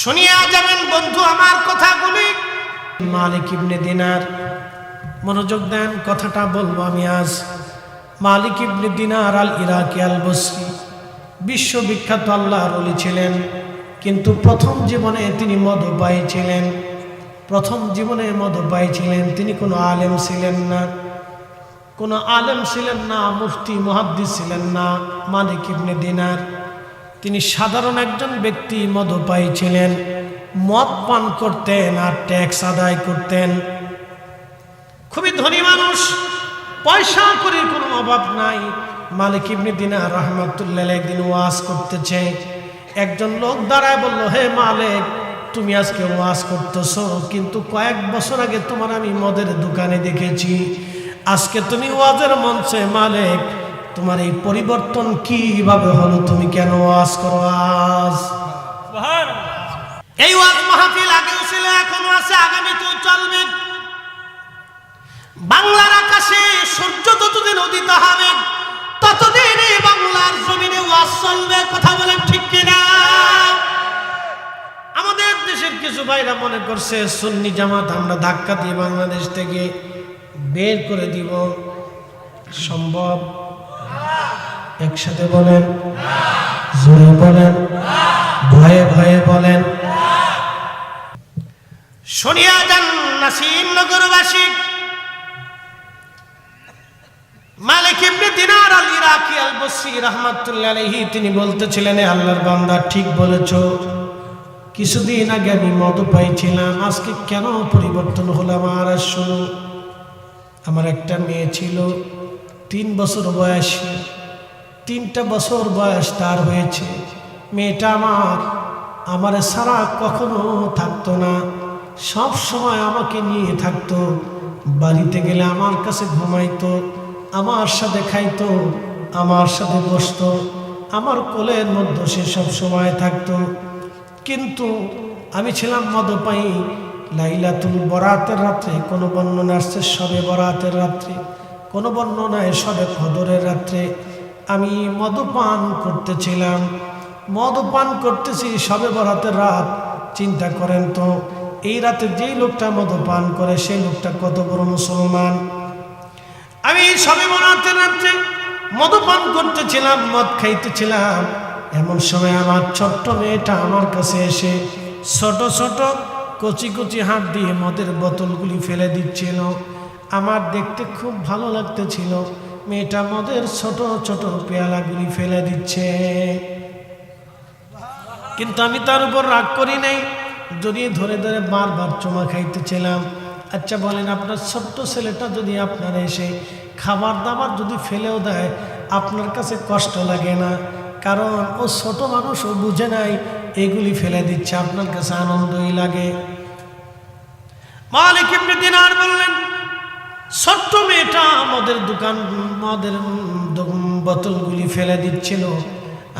শুনিয়া যাবেন বন্ধু আমার কথাগুলি। মালিক ইবনে দিনার, মনোযোগ দেন, কথাটা বলব আমি আজ। মালিক ইবনে দিনার আল ইরাকি আল বসরি বিশ্ববিখ্যাত আল্লাহর অলি ছিলেন, কিন্তু প্রথম জীবনে তিনি মদপায়ী ছিলেন। প্রথম জীবনে মদপায়ী ছিলেন, তিনি কোনো আলেম ছিলেন না। কোনো আলেম ছিলেন না, মুফতি, মুহাদ্দিস ছিলেন না, মালিক ইবনে দিনার। তিনি সাধারণ একজন ব্যক্তি, মদপায়ী ছিলেন, মদ পান করতেন আর ট্যাক্স আদায় করতেন। খুবই ধনী মানুষ, পয়সা করির কোনো অভাব নাই। মালিক ইবনে দিনার রহমাতুল্লাহ একদিন ওয়াজ করতেছে। একজন লোক দাঁড়ায় বলল, হে মালিক, তুমি আজকে ওয়াজ করতেছো, কিন্তু কয়েক বছর আগে তোমার আমি মদের দোকানে দেখেছি। আজকে তুমি ওয়াজের মঞ্চে মালিক তোমার এই পরিবর্তন কীভাবে হলো? তুমি কেন ওয়াজ করো আজ? এই ওয়াজ মাহফিল আগেও ছিল, এখনও আছে, আগামীতেও চলবে। বাংলার আকাশে সূর্য যতদিন উদিত হবে, ততদিন এই বাংলার জমিনে ওয়াজ চলবে, কথা বলেন ঠিক কিনা? আমাদের দেশের কিছু ভাইরা মনে করছে, সুন্নি জামাত আমরা ধাক্কা দিয়ে বাংলাদেশ থেকে বের করে দিব। সম্ভব? একসাথে বলেন, জোরে বলেন, ভয়ে ভয়ে বলেন। শুনিয়া যান নাসিম নগরবাসী। মালিক ইবনে দিনার আল ইরাকি আল বসরি রাহমাতুল্লাহ আলাইহি, তিনি বলতেছিলেন, "এ আল্লাহর বান্দা, ঠিক বলেছ। কিছুদিন আগে আমি মদ পাইছিলাম, আজকে কেন পরিবর্তন হলো আমার? আর শুনো আমার একটা মেয়ে ছিল তিন বছর বয়সী। তিনটা বছর বয়স তার হয়েছে। মেয়েটা আমার আমার সারা কখনো থাকতো না। সব সময় আমাকে নিয়ে থাকতো। বাড়িতে গেলে আমার কাছে ঘুমাইতো, আমার সাথে খাইতো, আমার সাথে বসতো, আমার কোলের মধ্যে সে সব সময় থাকতো। কিন্তু আমি ছিলাম মদপায়ী। লাইলাতুল বরাতের রাত্রে, কোনো বর্ণনা আসছে সবে বরাতের রাত্রে। কোনো বর্ণনায় সবে খদরের রাত্রে আমি মদপান করতেছিলাম। মদপান করতেছি সবে বরাতের রাত। চিন্তা করেন তো, এই রাতে যেই লোকটা মদপান করে সেই লোকটা কত বড় মুসলমান। আমি সবে বরাতের রাত্রে মদপান করতেছিলাম, মদ খাইতেছিলাম। এমন সময় আমার ছোট্ট মেয়েটা আমার কাছে এসে ছোট ছোট কচি কচি হাত দিয়ে মদের বোতলগুলি ফেলে দিচ্ছিল। আমার দেখতে খুব ভালো লাগতেছিল। মেয়েটা মদের ছোট ছোট পেয়ালাগুলি ফেলে দিচ্ছে। কিন্তু আমি তার উপর রাগ করি নাই। জড়িয়ে ধরে ধরে বারবার চমা খাইতেছিলাম। আচ্ছা বলেন, আপনার ছোট্ট ছেলেটা যদি আপনার এসে খাবার দাবার যদি ফেলেও দেয়, আপনার কাছে কষ্ট লাগে না। কারণ ও ছোট মানুষ, ও বুঝে নাই, এগুলি ফেলে দিচ্ছে। আপনার কাছে আনন্দই লাগে। মালিক বললেন ছোট্ট মেয়েটা মদের দোকান মদের বোতলগুলি ফেলে দিচ্ছিল।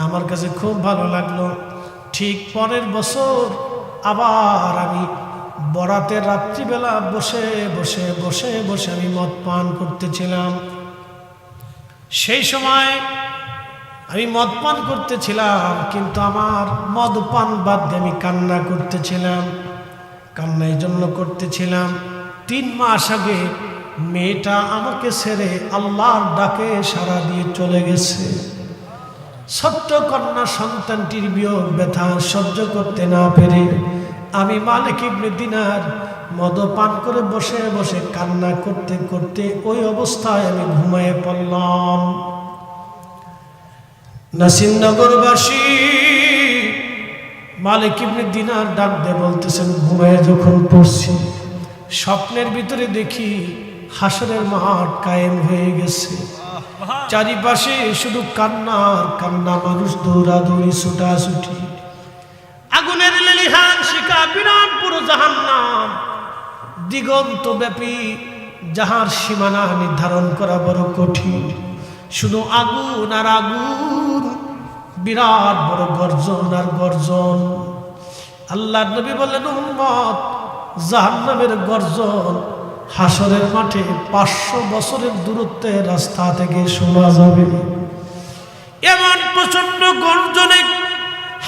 আমার কাছে খুব ভালো লাগল। ঠিক পরের বছর আবার আমি বরাতের রাত্রিবেলা বসে বসে বসে বসে আমি মদ পান করতেছিলাম। সেই সময় আমি মদ পান করতেছিলাম, কিন্তু আমার মদ পান বাদ দিয়ে আমি কান্না করতেছিলাম। কান্না এই জন্য করতেছিলাম। তিন মাস আগে মেয়েটা আমাকে ছেড়ে আল্লাহর ডাকে সারা দিয়ে চলে গেছে। ছোট্ট কন্যা সন্তানটির বিয়োগ ব্যথা সহ্য করতে না পেরে আমি মালিক ইবনে দিনার মদ পান করে বসে বসে কান্না করতে করতে ওই অবস্থায় আমি ঘুমায়ে পড়লাম। নাসিমনগরবাসী, মালিক ইবনে দিনার ডাক দিয়ে বলতেছেন, ঘুমায় যখন পড়ছি, স্বপ্নের ভিতরে দেখি হাসরের মাঠ কায়েম হয়ে গেছে। চারিপাশে শুধু কান্নার কান্না, মানুষ দৌড়াদৌড়ি, ছুটাছুটি। আগুনের লেলিহান শিকা বিরাট পুরো জাহান্নাম। দিগন্ত ব্যাপী যাহার সীমানা নির্ধারণ করা বড় কঠিন। শুধু আগুন আর আগুন, বিরাট বড় গর্জন আর গর্জন। আল্লাহ নবী বললেন, উম্মত, জাহান্নামের গর্জন হাসরের মাঠে পাঁচশো বছরের দূরত্বে রাস্তা থেকে শোনা যাবে। এমন প্রচণ্ড গর্জনে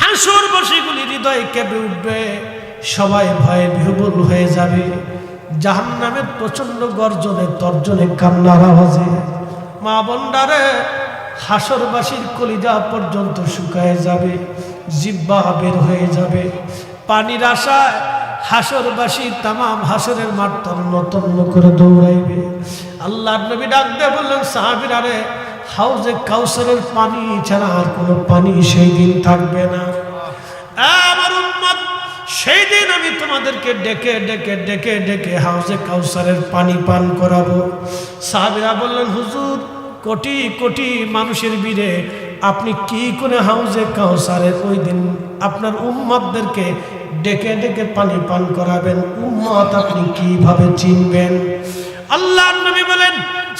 হাসুর বসিগুলি হৃদয় কেঁপে উঠবে। সবাই ভয়ে বিহবল হয়ে যাবে। জাহান নামের প্রচণ্ড গর্জনে তর্জনে কান্নার আওয়াজে। মা বন্ডারে হাসরবাসীর কলিজা পর্যন্ত শুকায় যাবে। জিব্বা বের হয়ে যাবে। পানির আশায় হাসরবাসী তামাম হাসরের মাঠ তন্ন তন্ন করে দৌড়াইবে। আল্লাহ নবী ডাক দিয়ে বললেন, সাহাবিরা রে, হাউজে কাউসারের পানি ছাড়া আর কোনো পানি সেই দিন থাকবে না। সেই দিন আমি তোমাদেরকে ডেকে ডেকে ডেকে ডেকে হাউজে কাউসারের পানি পান করাবো। সাহাবিরা বললেন, হুজুর, কোটি কোটি মানুষের বীরে আপনি কি করে হাউজে কাউসারের ওই দিন আপনার উম্মতদেরকে ডেকে ডেকে পানি পান করাবেন। উম্মত, আপনি কীভাবে চিনবেন? আল্লাহ নবী বলেন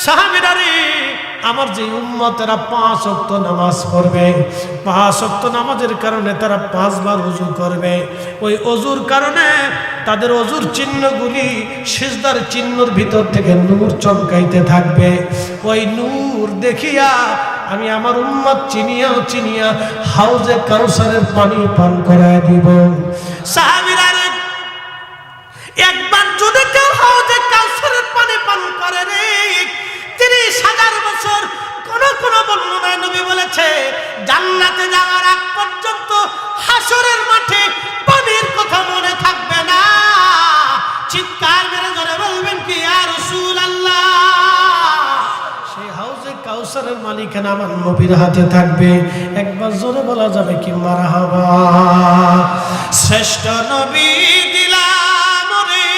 সাহাবিরা রে আমার যে উম্মতেরা পাঁচ অক্ত নামাজ পড়বে। পাঁচ অক্ত নামাজের কারণে তারা পাঁচবার অজু করবে। ওই অজুর কারণে তাদের অজুর চিহ্নগুলি সিজদার চিহ্নর ভিতর থেকে নূর চমকাইতে থাকবে। ওই নূর দেখিয়া আমি আমার উম্মত চিনিয়া চিনিয়া হাউজে কাউসারের পানি পান করায় দিব। সাহাবিরা কাউসারের মালিকানা আমার নবীর হাতে থাকবে। একবার জোরে বলা যাবে কি মারা হবা শ্রেষ্ঠ নবী দিলাম রে,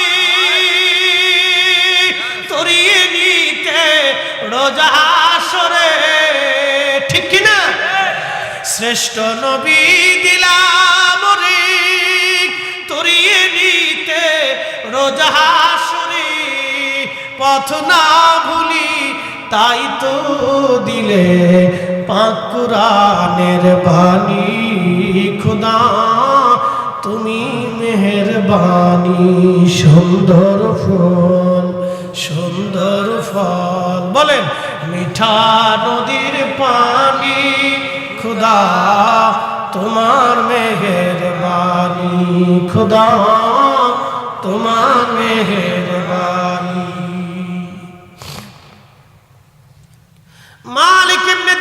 তরিয়ে নিতে রোজা সরে ঠিক কিনা শ্রেষ্ঠ নবী দিলাম রে, তরিয়ে নিতে রোজা সরে পথ না ভুলি তাই তো দিলে পাকুরানের বাণী, খুদা। তুমি মেহরবানি, সুন্দর ফল সুন্দর ফল। বলেন, মিঠা নদীর পানি, খুদা, তোমার মেহরবানি, খুদা, তোমার মেহরবানি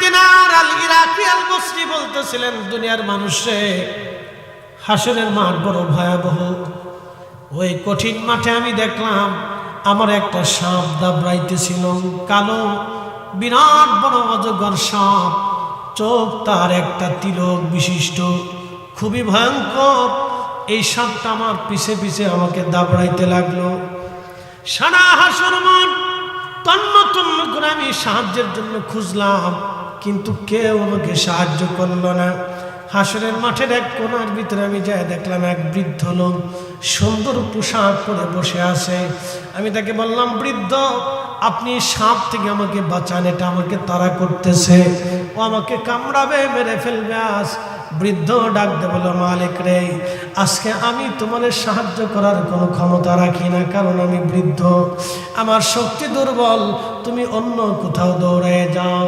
দিনার আল ইরাকি আল বসরি বলতেছিলেন, দুনিয়ার মানুষে হাসরের মাঠ বড় ভয়াবহ। ওই কঠিন মাঠে আমি দেখলাম, আমার একটা সাপ দাবড়াইতেছিল, কালো, বিরাট বড় অজগর সাপ। চোখ তার একটা তিলক বিশিষ্ট, খুবই ভয়ঙ্কর। এই সাপটা আমার পিছে পিছে আমাকে দাবড়াইতে লাগল। সারা হাসর মাঠ তন্ন তন্ন করে আমি সাহায্যের জন্য খুঁজলাম। কিন্তু কেউ আমাকে সাহায্য করল না। হাসরের মাঠের এক কোনার ভিতরে আমি যাই দেখলাম এক বৃদ্ধ লোক সুন্দর পোশাক পরে বসে আছে। আমি তাকে বললাম, বৃদ্ধ, আপনি সাপ থেকে আমাকে বাঁচান, এটা আমাকে তাড়া করতেছে। ও আমাকে কামড়াবে, মেরে ফেলবে আজ। বৃদ্ধ ডাক বলো মালিক রে, আজকে আমি তোমাদের সাহায্য করার কোনো ক্ষমতা রাখি না, কারণ আমি বৃদ্ধ। আমার শক্তি দুর্বল, তুমি অন্য কোথাও দৌড়ে যাও।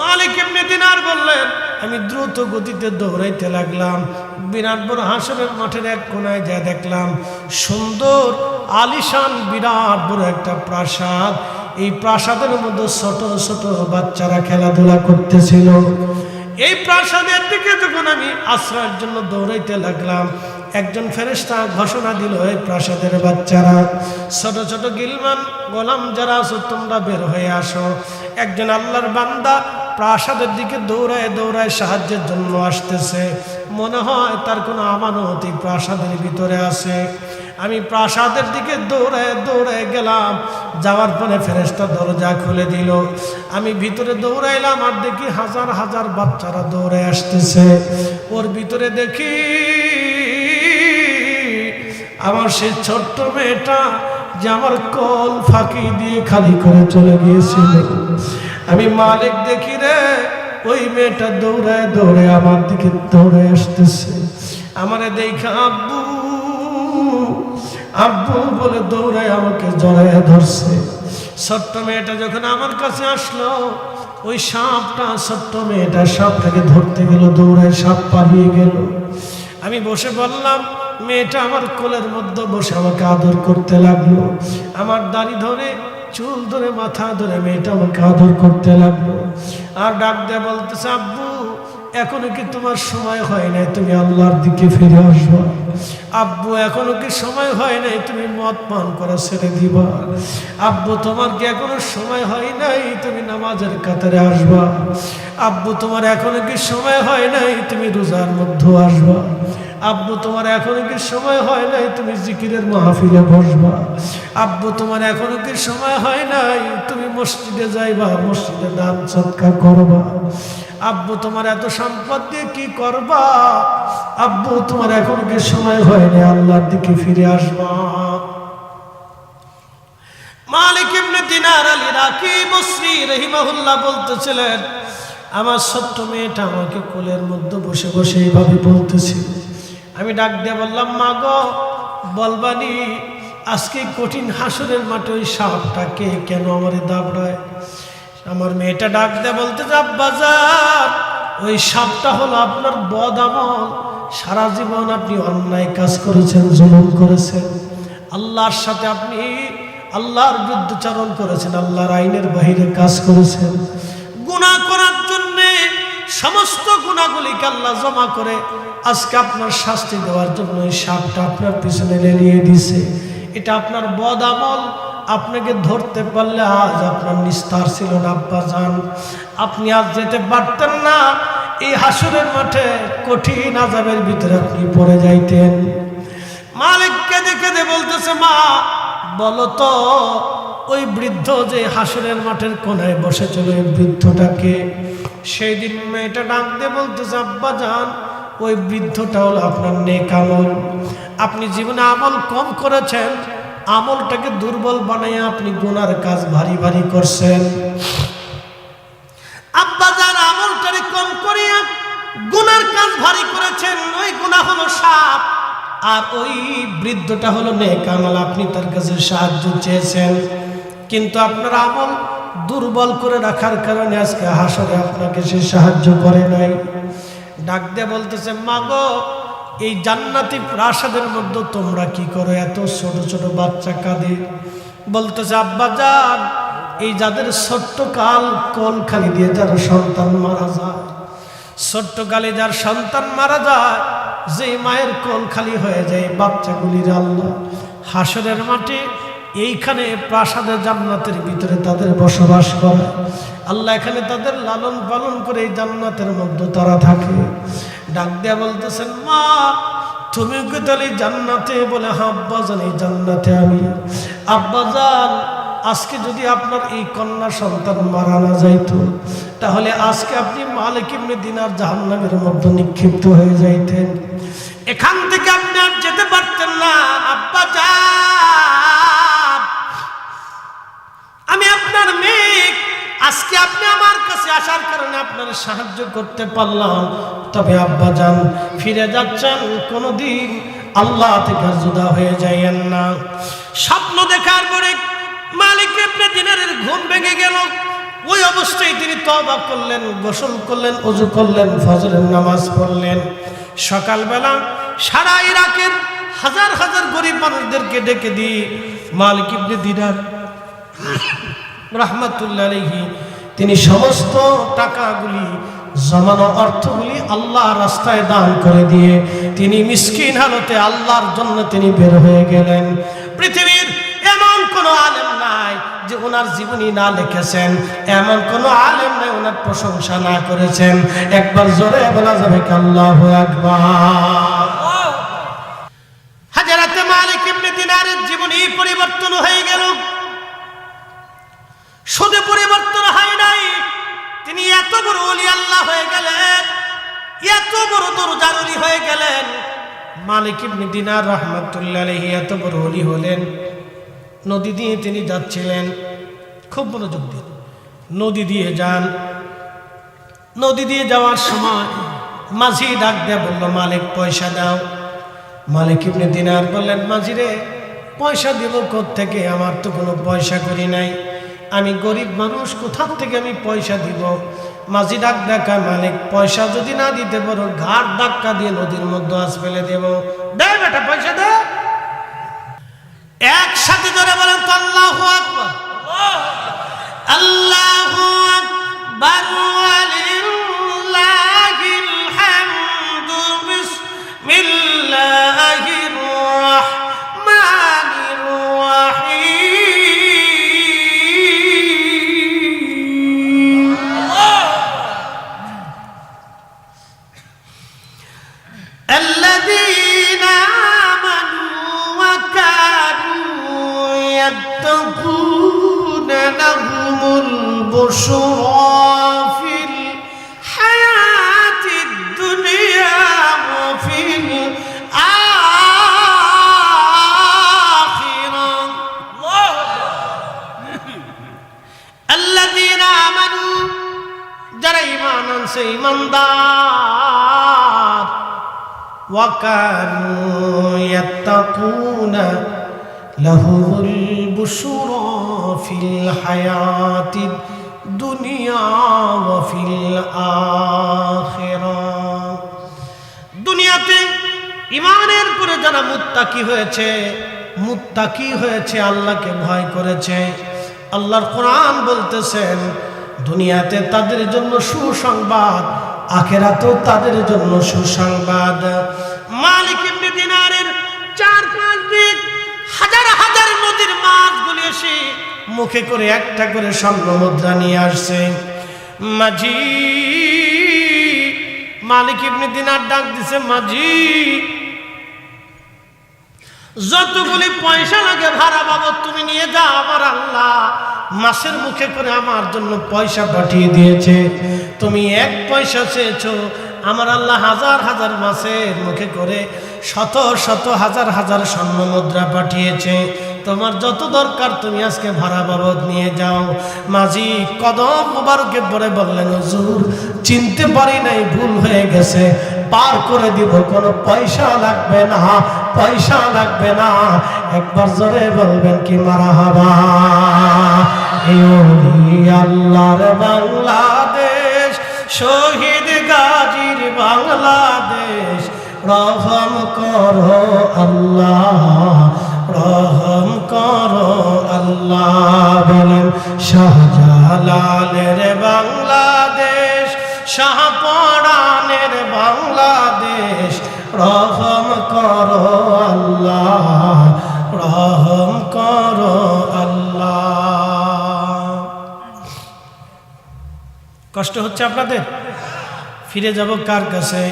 মালিক এমনি দিনার বললেন, আমি দ্রুত গতিতে দৌড়াইতে লাগলাম। বিরাট বড় হাসনের মাঠের এক কোনায় যা দেখলাম, সুন্দর আলিশান বিরাট বড় একটা প্রাসাদ। এই প্রাসাদের মধ্যে ছোট ছোট বাচ্চারা খেলাধুলা করতেছিল। এই প্রাসাদের দিকে যখন আমি আশ্রয়ের জন্য দৌড়াইতে লাগলাম, একজন ফেরেস্তা ঘোষণা দিল এই প্রাসাদের বাচ্চারা, ছোট ছোট গিলমান গোলাম যারা আছো, তোমরা বের হয়ে আসো। একজন আল্লাহর বান্দা প্রাসাদের দিকে দৌড়ায় দৌড়ায় সাহায্যের জন্য আসতেছে। মনে হয় তার কোনো আমানত প্রাসাদের ভিতরে আছে। আমি প্রাসাদের দিকে দৌড়ে দৌড়ে গেলাম। যাওয়ার পরে ফেরেস্তা দরজা খুলে দিল। আমি ভিতরে দৌড়াইলাম আর দেখি হাজার হাজার বাচ্চারা দৌড়ে আসতেছে। ওর ভিতরে দেখি আমার সেই ছোট্ট মেয়েটা যে আমার কল ফাঁকি দিয়ে খালি করে চলে গিয়েছিল। আমি মালিক দেখি রে, ওই মেয়েটা দৌড়ায় দৌড়ে আমার দিকে দৌড়ে আসতেছে। আমারে দেখা আব্বু আব্বু বলে দৌড়ায় আমাকে জড়ায় ধরছে। ছোট্ট মেয়েটা যখন আমার কাছে আসলো, ওই সাপটা, ছোট্ট মেয়েটা সাপটাকে ধরতে গেল, দৌড়ায় সাপ পালিয়ে গেল। আমি বসে বললাম মেয়েটা আমার কোলের মধ্যে বসে আমাকে আদর করতে লাগল। আমার দাড়ি ধরে, চুল ধরে, মাথা ধরে মেয়েটা আমাকে আদর করতে লাগল। আর ডাক দিয়ে বলতেছে, আব্বু এখনও কি তোমার সময় হয় নাই? তুমি আল্লাহর দিকে ফিরে আসবা। আব্বু, এখনও কি সময় হয় নাই? তুমি মদ পান করা ছেড়ে দিবা। আব্বু, তোমার কি এখনও সময় হয় নাই? তুমি নামাজের কাতারে আসবা। আব্বু, তোমার এখনও কি সময় হয় নাই? তুমি রোজার মধ্যে আসবা। আব্বু, তোমার এখনও কি সময় হয় নাই? তুমি জিকিরের মাহফিলে বসবা। আব্বু, তোমার এখনও কি সময় হয় নাই? তুমি মসজিদে যাইবা, মসজিদে দান সৎকার করবা। আব্বু, তোমার এত সম্পদ দিয়ে কি করবা? আব্বু, তোমার এখন কি সময় হয়নি? আল্লাহর দিকে ফিরে আসবা। মালিক ইবনে দিনার আলী রাকি বসরি রহিমাহুল্লাহ বলতেছিলেন, আমার ছোট্ট মেয়েটা আমাকে কোলের মধ্যে বসে বসে এইভাবে বলতেছিল আমি ডাক দিয়ে বললাম, মা গো, বলবানি, আজকে কঠিন হাসরের মাঠে ওই সাপটাকে কেন আমার দাবড়ায়? আমার মেয়েটা ডাক দেয় বলতে বাজার ওই সাপটা হলো আপনার বদ আমল সারা জীবন আপনি অন্যায় কাজ করেছেন, জুলুম করেছেন। আল্লাহর সাথে আপনি আল্লাহর বিরুদ্ধচারণ করেছেন, আল্লাহর আইনের বাহিরে কাজ করেছেন। গুণা করার জন্যে সমস্ত গুণাগুলিকে আল্লাহ জমা করে আজকে আপনার শাস্তি দেওয়ার জন্য এই সাপটা আপনার পিছনে লেলিয়ে দিছে। এটা আপনার বদ আমল আপনাকে ধরতে পারলে আজ আপনার নিস্তার ছিল না, আব্বা যান আপনি আজ যেতে পারতেন না, এই হাসুরের মাঠে কঠিন আজাবের ভিতরে আপনি পড়ে যাইতেন। মালিক কেঁদে কেঁদে বলতেছে, মা, বলো তো, ওই বৃদ্ধ যে হাসুরের মাঠের কোনায় বসেছিল ওই বৃদ্ধটাকে? সেই দিন মেয়েটা ডাক দিয়ে বলতেছে, আব্বা যান ওই বৃদ্ধটা হলো আপনার নেক আমল। আপনি জীবনে আমল কম করেছেন আমলটাকে দুর্বল বানাই আপনি গুনার কাজ ভারী ভারী করছেন। আব্বা যার আমলটারে কম করিয়া গুনার কাজ ভারী করেছেন, ওই গুণা হলো সাপ। আর ওই বৃদ্ধটা হলো নেক আমল, আপনি তার কাছে সাহায্য চেয়েছেন। কিন্তু আপনার আমল দুর্বল করে রাখার কারণে আজকে হাসরে আপনাকে সে সাহায্য করে নাই। ডাক দিয়ে বলতেছে মাগো এই জান্নাতি প্রাসাদের মধ্যে তোমরা কি করো? এত ছোট ছোট বাচ্চা কাঁদে। বলতেছে, আব্বা যান, এই যাদের ছোট্ট কাল কল খালি দিয়ে যার সন্তান মারা যায়, ছোট্ট কালে যার সন্তান মারা যায় যে মায়ের কল খালি হয়ে যায় বাচ্চাগুলির আল্লাহ। হাসরের মাঠে এইখানে প্রাসাদের জান্নাতের ভিতরে তাদের বসবাস করে। আল্লাহ এখানে তাদের লালন পালন করে এই জান্নাতের মধ্যে তারা থাকে। ডাক দেয়া বলতেছেন, মা, তুমি কি তাহলে জান্নাতে বলে হ্যাঁ আব্বা এই জান্নাতে আমি। আব্বা জান, আজকে যদি আপনার এই কন্যা সন্তান মারা না যাইতো, তাহলে আজকে আপনি মালিক ইবনে দিনার জাহান্নামের মধ্যে নিক্ষিপ্ত হয়ে যাইতেন। এখান থেকে আপনি আর যেতে মেয়ে আজকে আপনি আমার কাছে আসার কারণে আপনার সাহায্য করতে পারলাম। তবে আব্বা যান, ফিরে যাচ্ছেন, কোনোদিন আল্লাহ থেকে জুদা হয়ে যাইয়েন না। স্বপ্ন দেখার পরে মালিক ইবনে দিনারের ঘুম ভেঙে গেল। ওই অবস্থায় তিনি তবা করলেন, গোসল করলেন অজু করলেন, ফজরের নামাজ পড়লেন। সকালবেলা সারা ইরাকের হাজার হাজার গরিব মানুষদেরকে ডেকে দিয়ে মালিক ইবনে দিনার রহমতুল্লাহ আলাইহি, তিনি সমস্ত টাকাগুলি, জমানো অর্থগুলি আল্লাহ রাস্তায় দান করে দিয়ে তিনি মিসকিন হালতে আল্লাহর জন্য তিনি বের হয়ে গেলেন। পৃথিবীর এমন কোনো আলেম নাই যে ওনার জীবনী না লিখেছেন, এমন কোনো আলেম নাই ওনার প্রশংসা না করেছেন। একবার জোরে বলা যাবে আল্লাহ আকবার। হাজারাতে মালিক ইবনে দিনারের জীবনী পরিবর্তন হয়ে গেল। শুধু পরিবর্তন হয় নাই। তিনি এত বড় অলি আল্লাহ হয়ে গেলেন, এত বড় দরজার অলি হয়ে গেলেন। মালিক ইবনে দিনার রহমতুল্লাহ এত বড় অলি হলেন। নদী দিয়ে তিনি যাচ্ছিলেন, খুব মনোযোগ দিন নদী দিয়ে যান। নদী দিয়ে যাওয়ার সময় মাঝি ডাক দেয়া বলল, মালিক, পয়সা দাও। মালিক ইবনে দিনার বললেন, মাঝিরে, পয়সা দিব থেকে আমার তো কোনো পয়সা করি নাই। আমি গরিব মানুষ, কোথার থেকে আমি পয়সা দিব? মাঝি ডাক ডাকা মালিক, পয়সা যদি না দিতে পারো, ঘাট ধাক্কা দিয়ে নদীর মধ্যে আস ফেলে দেব। দে বেটা, পয়সা দে। একসাথে ধরে বলেন তো আল্লাহ আকবার আল্লাহ আকবার। لهم البشرى في الحياة الدنيا وفي الآخرة الذين آمنوا যারা ইমান আনছে ইমানদার وكانوا يتقون لهم البشرى في الحياة الدنيا وفي الآخرة দুনিয়াতে ইমানের পরে যারা মুত্তাকি হয়েছে মুত্তাকি হয়েছে আল্লাহকে ভয় করেছে আল্লাহর কোরআন বলতেছেন দুনিয়াতে তাদের জন্য সুসংবাদ আখেরাতেও তাদের জন্য সুসংবাদ মালিক ইবনে দিনারের চার পাঁচ দিন হাজার নদীর মাছগুলি এসে মুখে করে একটা করে স্বর্ণ মুদ্রা নিয়ে আসছে। মাঝি, মালিক ইবনে দিনার ডাক দিছে, মাঝি, যতগুলি পয়সা লাগে ভাড়া বাবদ তুমি নিয়ে যাও আমার আল্লাহ। মাসের মুখে করে আমার জন্য পয়সা পাঠিয়ে দিয়েছে। তুমি এক পয়সা চেয়েছো আমার আল্লাহ হাজার হাজার মাসের মুখে করে শত শত হাজার হাজার স্বর্ণ মুদ্রা পাঠিয়েছে। তোমার যত দরকার তুমি আজকে ভাড়া বাবদ নিয়ে যাও। মাঝি কদম মুবারকে পরে বললেন, হুজুর, চিনতে পারি নাই, ভুল হয়ে গেছে। পার করে দিব, কোনো পয়সা লাগবে না, পয়সা লাগবে না। একবার জোরে বলবেন কি মারা হবা। আল্লাহর বাংলাদেশ। শহীদ গাজীর বাংলাদেশ, রহম করো আল্লাহ, রহম করো আল্লাহ বলেন, শাহজালালের বাংলাদেশ, শাহপরানের বাংলাদেশ, রহম করো কষ্ট হচ্ছে আপনাদের? ফিরে যাব কার কাছে?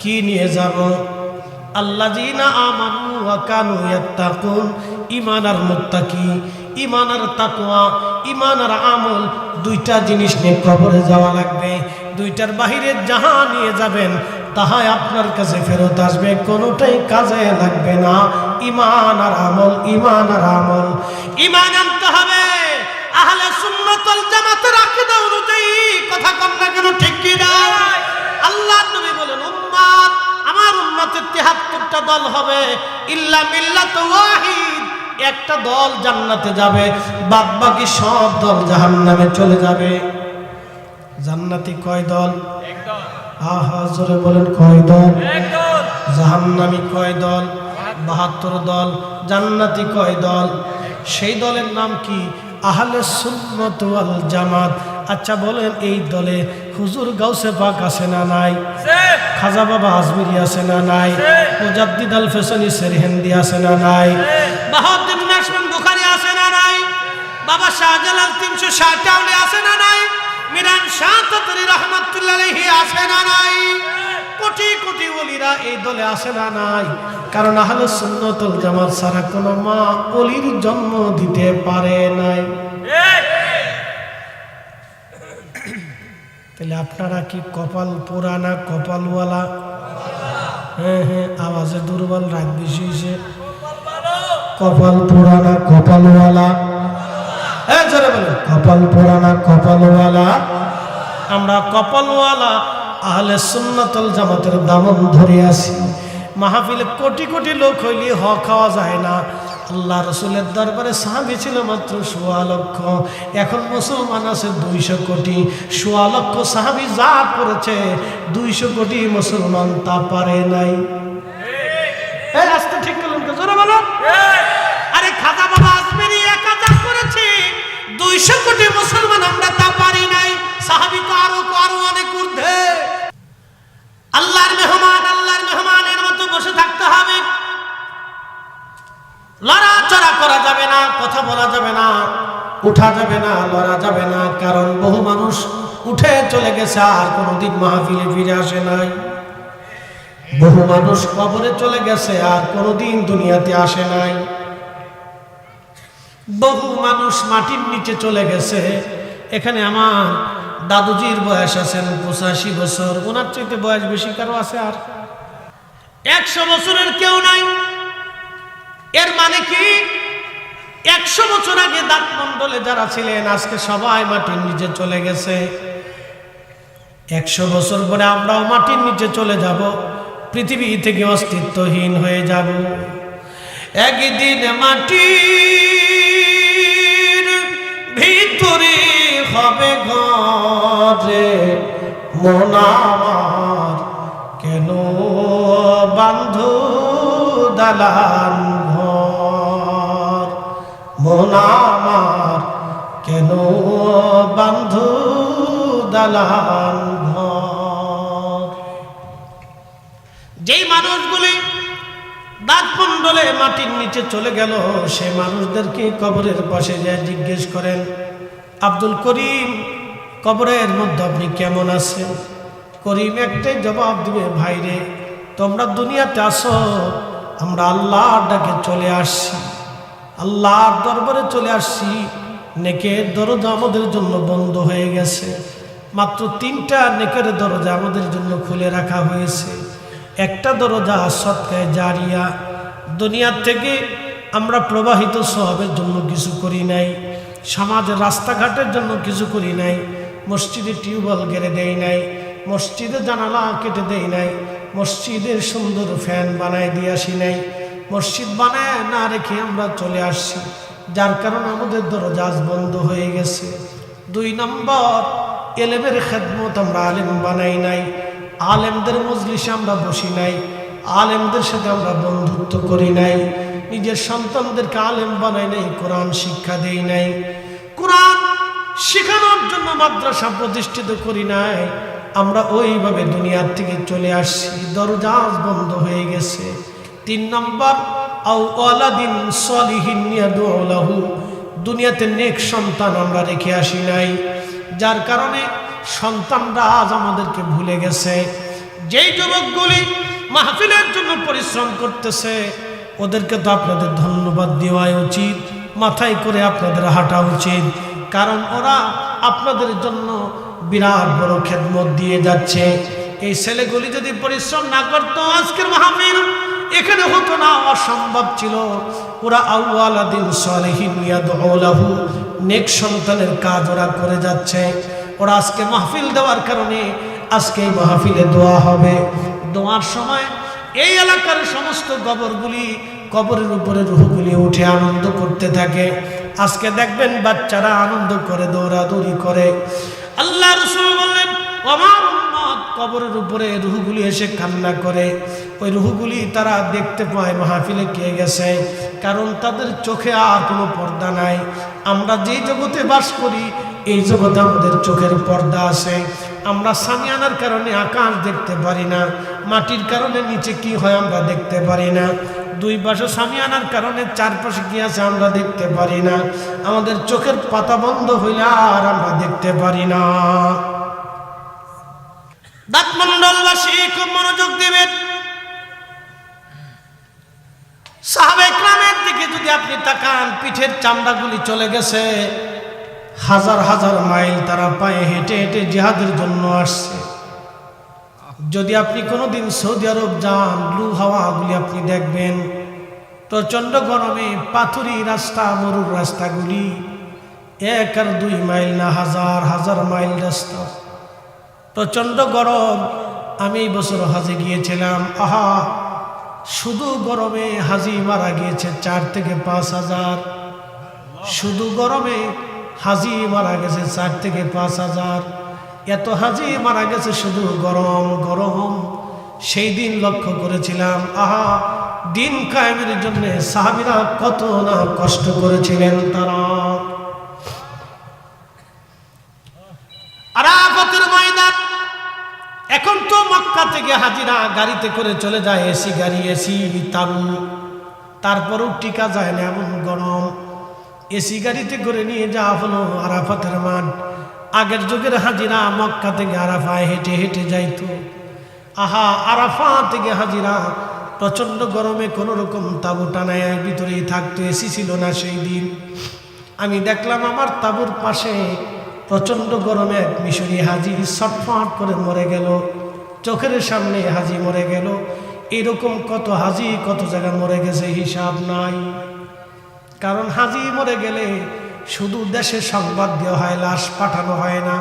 কি নিয়ে যাব? আল্লাহ আমানু ওয়া কানু ইয়াত্তাকুন। ঈমান আর আমল, দুইটা জিনিস নিয়ে কবরে যাওয়া লাগবে। দুইটার বাহিরে যাহা নিয়ে যাবেন, তাহাই আপনার কাছে ফেরত আসবে। কোনোটাই কাজে লাগবে না। ইমান আর আমল ইমান আর আমল। ইমান আনতে হবে। আহলে সুন্নাতুল জামাতের আকীদা অনুযায়ী কথা কম না কেন ঠিক কি না? আল্লাহ নবী বলেন উম্মাত আমার উম্মতের 73টা দল হবে। ইল্লা মিল্লাত ওয়াহিদ। একটা দল জান্নাতে যাবে বাদ বাকি সব দল জাহান্নামে চলে যাবে। জান্নাতি কয় দল? আহা জোরে বলেন কয় দল। জাহান্নামি কয় দল? বাহাত্তর দল। জান্নাতি কয় দল? সেই দলের নাম কি? আহলে সুন্নত ওয়াল জামাত। আচ্ছা বলেন এই দলে হুজুর গাউসে পাক আছে না নাই? খাজা বাবা আজমিরি আছে না নাই? মুজাদ্দিদ আল ফেসনি সেরহেন্দি আছে না নাই? বাহাউদ্দিন নাসমান বুখারী আছে না নাই? বাবা শাহজালাল তিনশো ষাট আছে না নাই? মিরান শাহ ততরি রহমতুল্লাহ আলাইহি আছে না নাই? কোটি কোটি ওলিরা এই দলে আসে না নাই? কারণ আহলে সুন্নতুল জামাত ছাড়া কোনো মা অলির জন্ম দিতে পারে নাই। তাহলে আপনারা কি কপাল পুরানা, কপালওয়ালা? হ্যাঁ হ্যাঁ আওয়াজে দুর্বল, রাত বেশি কপাল পুরানা, কপালওয়ালা? হ্যাঁ জোরে বলেন। কপাল পুরানা, কপালওয়ালা? আমরা কপালওয়ালা, আহলে সুন্নাতুল জামাতের দামন ধরে আছি। মাহফিলে কোটি কোটি লোক হইলে হ খাওয়া যায় না। আল্লাহ রসুলের দরবারে সাহাবি ছিল মাত্র সোয়া লক্ষ। এখন মুসলমান আছে দুইশো কোটি। সোয়া লক্ষ সাহাবি যা করেছে দুইশো কোটি মুসলমান তা পারে নাই। রাস্তা ঠিক করলেন জোরে বলো। আরে খাজা বাবা আজমেরি একা যা করেছে, দুইশো কোটি মুসলমান আমরা তা পারি নাই। সাহাবি তো আরও আরও অনেক ঊর্ধ্বে। আল্লাহর মেহমান, আল্লাহর মেহমানের মতো বসে থাকতে হবে। লড়াচড়া করা যাবে না, কথা বলা যাবে না, উঠা যাবে না, লড়া যাবে না, কারণ বহু মানুষ উঠে চলে গেছে, আর কোনোদিন মাহফিলে ফিরে আসে নাই। বহু মানুষ কবরে চলে গেছে, আর কোনোদিন দুনিয়াতে আসে নাই। বহু মানুষ মাটির নিচে চলে গেছে। এখানে আমার দাদুজির বয়স আছেন পঁচাশি বছর, ওনার চাইতে বয়স বেশি কারও আছে আর? একশো বছরের কেউ নাই। এর মানে কি? একশো বছর আগে দাঁত মন্ডলে যারা ছিলেন, আজকে সবাই মাটির নিচে চলে গেছে। একশো বছর পরে আমরাও মাটির নিচে চলে যাব, পৃথিবী থেকে অস্তিত্বহীন হয়ে যাব। একদিন মাটির ভিতরে হবে ঘরে মন কেন বান্ধু দালান? মন কেন বান্ধু দালান যেই মানুষগুলি দাঁত মণ্ডলে মাটির নিচে চলে গেল, সে মানুষদেরকে কবরের পাশে যায় জিজ্ঞেস করেন, আব্দুল করিম, কবরের মধ্যে আপনি কেমন আছেন? করিম একটাই জবাব দিবে, ভাইরে, তোমরা দুনিয়াতে আসো আমরা আল্লাহ ডাকে চলে আসছি। আল্লাহর দরবারে চলে আসছি। নেকের দরজা আমাদের জন্য বন্ধ হয়ে গেছে। মাত্র তিনটা নেকের দরজা আমাদের জন্য খুলে রাখা হয়েছে। একটা দরজা সৎকায় জারিয়া। দুনিয়ার থেকে আমরা প্রবাহিত স্বভাবের জন্য কিছু করি নাই। সমাজের রাস্তাঘাটের জন্য কিছু করি নাই। মসজিদে টিউবওয়েল গেড়ে দেই নাই। মসজিদে জানালা কেটে দেই নাই। মসজিদের সুন্দর ফ্যান বানায় দিয়ে আসি নাই। মসজিদ বানায় না রেখে আমরা চলে আসছি। যার কারণে আমাদের দরজা বন্ধ হয়ে গেছে। দুই নম্বর, এলেমের খেদমত আমরা আলেম বানাই নাই। আলেমদের মজলিসে আমরা বসি নাই। আলেমদের সাথে আমরা বন্ধুত্ব করি নাই। নিজের সন্তানদেরকে আলেম বানাই নাই, কোরআন শিক্ষা দেই নাই। কোরআন শেখানোর জন্য মাদ্রাসা প্রতিষ্ঠিত করি নাই। আমরা ওইভাবে দুনিয়ার থেকে চলে আসছি। দরজা বন্ধ হয়ে গেছে। তিন নম্বর দুনিয়াতে নেক সন্তান আমরা রেখে আসি নাই। যার কারণে সন্তানরা আজ আমাদেরকে ভুলে গেছে। যেই যুবকগুলি মাহফিলের জন্য পরিশ্রম করতেছে, ওদেরকে তো আপনাদের ধন্যবাদ দেওয়া উচিত। মাথায় করে আপনাদের হাঁটা উচিত। কারণ ওরা আপনাদের জন্য বিরাট বড় খেদমত দিয়ে যাচ্ছে। এই ছেলেগুলি যদি পরিশ্রম না করতো, আজকের মাহফিল এখানে হতো না, অসম্ভব ছিল। ওরা আউআলাদিন সলেহিন ইয়াদউলাহু, নেক সন্তানের কাজ ওরা করে যাচ্ছে। ওরা আজকে মাহফিল দেওয়ার কারণে আজকে এই মাহফিলে দোয়া হবে। দোয়ার সময় এই এলাকার সমস্ত গবরগুলি কবরের উপরে রুহগুলি উঠে আনন্দ করতে থাকে। আজকে দেখবেন বাচ্চারা আনন্দ করে, দৌড়াদৌড়ি করে। আল্লাহ রসুল বললেন আমার কবরের উপরে রুহুগুলি এসে কান্না করে। ওই রুহগুলি তারা দেখতে পায়, মাহফিলে কে গেছে। কারণ তাদের চোখে আর কোনো পর্দা নাই। আমরা যেই জগতে বাস করি, এই জগতে আমাদের চোখের পর্দা আছে। আমরা সামিয়ানার কারণে আকাশ দেখতে পারি না। মাটির কারণে নিচে কি হয় আমরা দেখতে পারি না। দুই পাশে সামিয়ানার কারণে চারপাশে কি আছে আমরা দেখতে পারি না। আমাদের চোখের পাতা বন্ধ হইলে আর আমরা দেখতে পারি না। দাঁতমন্ডলবাসী খুব মনোযোগ দিবেন। সাহাবেকরামের দিকে যদি আপনি তাকান, পিঠের চামড়াগুলি চলে গেছে। হাজার হাজার মাইল তারা পায়ে হেঁটে হেঁটে জিহাদের জন্য আসছে। যদি আপনি কোনোদিন সৌদি আরব যান, ব্লু হাওয়াগুলি আপনি দেখবেন। প্রচণ্ড গরমে পাথুরি রাস্তা, মরুর রাস্তাগুলি। এক আর দুই মাইল না, হাজার হাজার মাইল রাস্তা। প্রচণ্ড গরম। আমি এই বছর হাজে গিয়েছিলাম। আহা, শুধু গরমে হাজি মারা গিয়েছে চার থেকে পাঁচ হাজার। শুধু গরমে হাজি মারা গেছে চার থেকে পাঁচ হাজার। এত হাজি মারা গেছে শুধু গরম গরম। সেই দিন লক্ষ্য করেছিলাম। আহা, দিন কায়েমের জন্য সাহাবিরা কত না কষ্ট করেছিলেন তারা আরাফাতের ময়দান এখন তো মক্কা থেকে হাজিরা গাড়িতে করে চলে যায় এসি গাড়ি, এসি তাবু তারপরেও টিকা যায় না, এমন গরম। এসি গাড়িতে করে নিয়ে যাওয়া হলো আরাফাতের মাঠ। আগের যুগের হাজিরা মক্কা থেকে আরাফায় হেঁটে হেঁটে যাইত। আহা, আরাফা থেকে হাজিরা, প্রচণ্ড গরমে কোনো রকম তাবু টানায় ভিতরেই থাকতো, এসি ছিল না সেই দিন। আমি দেখলাম আমার তাবুর পাশে প্রচণ্ড গরমে এক মিশরি হাজি ছটফট করে মরে গেল। চোখের সামনে হাজি মরে গেল। এরকম কত হাজি, কত জায়গা মরে গেছে হিসাব নাই। কারণ হাজি মরে গেলে শুধু দেশে সংবাদ দেওয়া হয়, লাশ পাঠানো হয় না।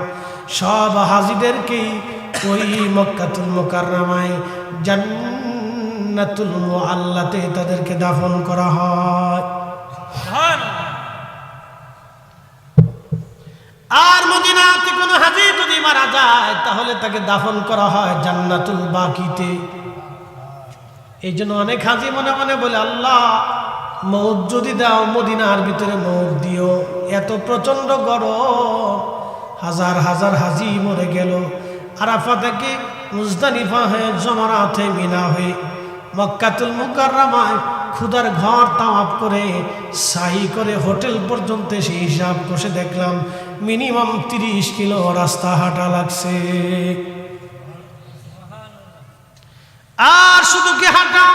সব হাজিদেরকেই ওই মক্কাতুল মোকাররামায় জান্নাতুল আল্লাতে তাদেরকে দাফন করা হয়। আর মদিনাতে কোনো হাজি যদি মারা যায়, তাহলে তাকে দাফন করা হয় জান্নাতুল বাকিতে। এই জন্য অনেক হাজি মনে মনে বলে, আল্লাহ, মৌত যদি দাও, মদিনার ভিতরে মৌত দিও। এত প্রচণ্ড গরম। হাজার হাজার হাজি মরে গেল। আরাফা থেকে মুজদানিফা হয়ে জমারাত হয়ে মিনা হয়ে মক্কাতুল মুকাররামায় খুদার ঘর তাওয়াপ করে সাহি করে হোটেল পর্যন্ত এসে হিসাব কষে দেখলাম মিনিমাম তিরিশ কিলো রাস্তা হাঁটা লাগছে। আর শুধু কি হাঁটা?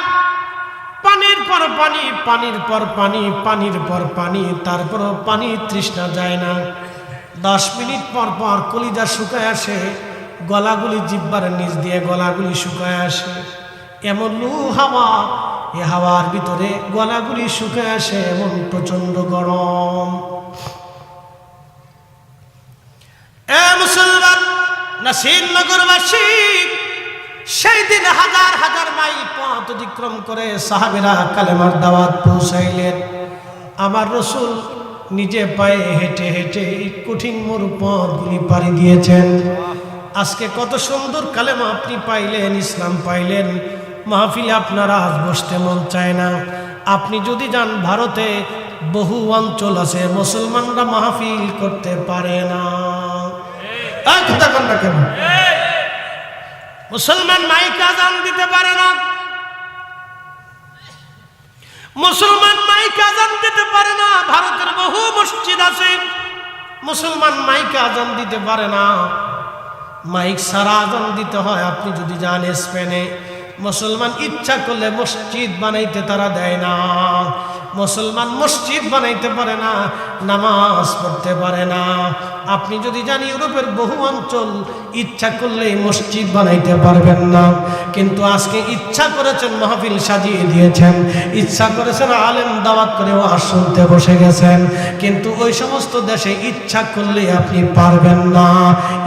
পানির পর পানি, পানির পর পানি, পানির পর পানি তারপর পানি তৃষ্ণা যায় না। দশ মিনিট পর পর কলিজা শুকায় আসে, গলাগুলি জিব্বার নিচ দিয়ে গলাগুলি শুকায় আসে। এমন লু হাওয়া, এ হাওয়ার ভিতরে গলাগুলি শুকায় আসে এমন প্রচণ্ড গরম। এ মুসলমান, নাসির নগরবাসী, সেই দিন হাজার হাজার মাইল পথ অতিক্রম করে সাহাবেরা কালেমার দাওয়াত পৌঁছাইলেন। আমার রসুল নিজে পায়ে হেঁটে হেঁটে কঠিন মরু পথগুলি পাড়ি দিয়েছেন। আজকে কত সুন্দর কালেমা আপনি পাইলেন, ইসলাম পাইলেন। মাহফিলে আপনারা আজ বসতে মন চায় না। আপনি যদি যান ভারতে, বহু অঞ্চল আছে, মুসলমানরা মাহফিল করতে পারে না। কেন মুসলমান মাইক আজান দিতে পারে না। মুসলমান মাইক আজান দিতে পারে না। ভারতের বহু মসজিদ আছে। মুসলমান মাইক আজান দিতে পারে না। মাইক সারা আজান দিতে হয়। আপনি যদি যান স্পেনে মুসলমান ইচ্ছা করলে মসজিদ বানাইতে তারা দেয় না। মুসলমান মসজিদ বানাইতে পারে না, নামাজ পড়তে পারে না। আপনি যদি জানি ইউরোপের বহু অঞ্চল, ইচ্ছা করলেই মসজিদ বানাইতে পারবেন না। কিন্তু আজকে ইচ্ছা করেছেন মাহফিল সাজিয়ে দিয়েছেন। ইচ্ছা করেছেন আলেম দাওয়াত করে ওয়াজ শুনতে বসে গেছেন। কিন্তু ওই সমস্ত দেশে ইচ্ছা করলেই আপনি পারবেন না।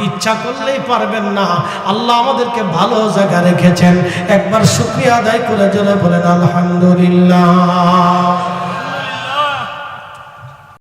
ইচ্ছা করলেই পারবেন না। আল্লাহ আমাদেরকে ভালো জায়গা রেখেছেন। একবার শুক্রিয়া আদায় করে জন্য বলেন, আলহামদুলিল্লাহ।